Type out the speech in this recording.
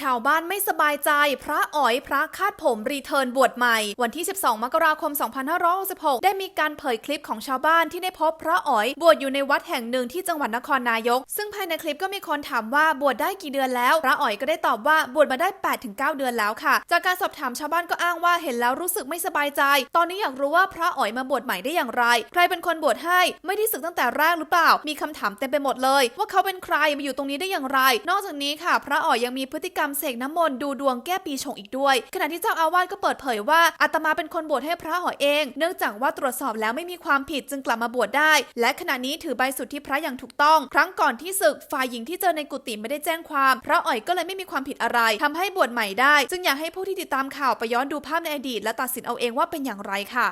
ชาวบ้านไม่สบายใจ พระอ๋อยพระคาดผมรีเทิร์นบวชใหม่ วันที่ 12 มกราคม 2566 ได้มีการเผยคลิปของชาวบ้านที่ได้พบพระอ๋อยบวชอยู่ในวัดแห่งหนึ่งที่จังหวัดนครนายก ซึ่งภายในคลิปก็มีคนถามว่าบวชได้กี่เดือนแล้ว พระอ๋อยก็ได้ตอบว่าบวชมาได้ 8-9 เดือนแล้วค่ะ จากการสอบถามชาวบ้านก็อ้างว่าเห็นแล้วรู้สึกไม่สบายใจ ตอนนี้อยากรู้ว่าพระอ๋อยมาบวชใหม่ได้อย่างไร ใครเป็นคนบวชให้ ไม่ได้ศึกตั้งแต่แรกหรือเปล่า มีคำถามเต็มไปหมดเลย ว่าเขาเป็นใครมาอยู่ตรงนี้ได้อย่างไร นอกจากนี้ค่ะ พระอ๋อยยังมีพฤติกรรมเสกน้ำมนต์ดูดวงแก้ปีชงอีกด้วย ขณะที่เจ้าอาวาสก็เปิดเผยว่าอาตมาเป็นคนบวชให้พระอ๋อยเอง เนื่องจากว่าตรวจสอบแล้วไม่มีความผิดจึงกลับมาบวชได้ และขณะนี้ถือใบสุทธิพระอย่างถูกต้อง ครั้งก่อนที่ศึกฝ่ายหญิงที่เจอในกุฏิไม่ได้แจ้งความ พระอ๋อยก็เลยไม่มีความผิดอะไรทำให้บวชใหม่ได้ จึงอยากให้ผู้ที่ติดตามข่าวไปย้อนดูภาพในอดีตและตัดสินเอาเองว่าเป็นอย่างไรค่ะ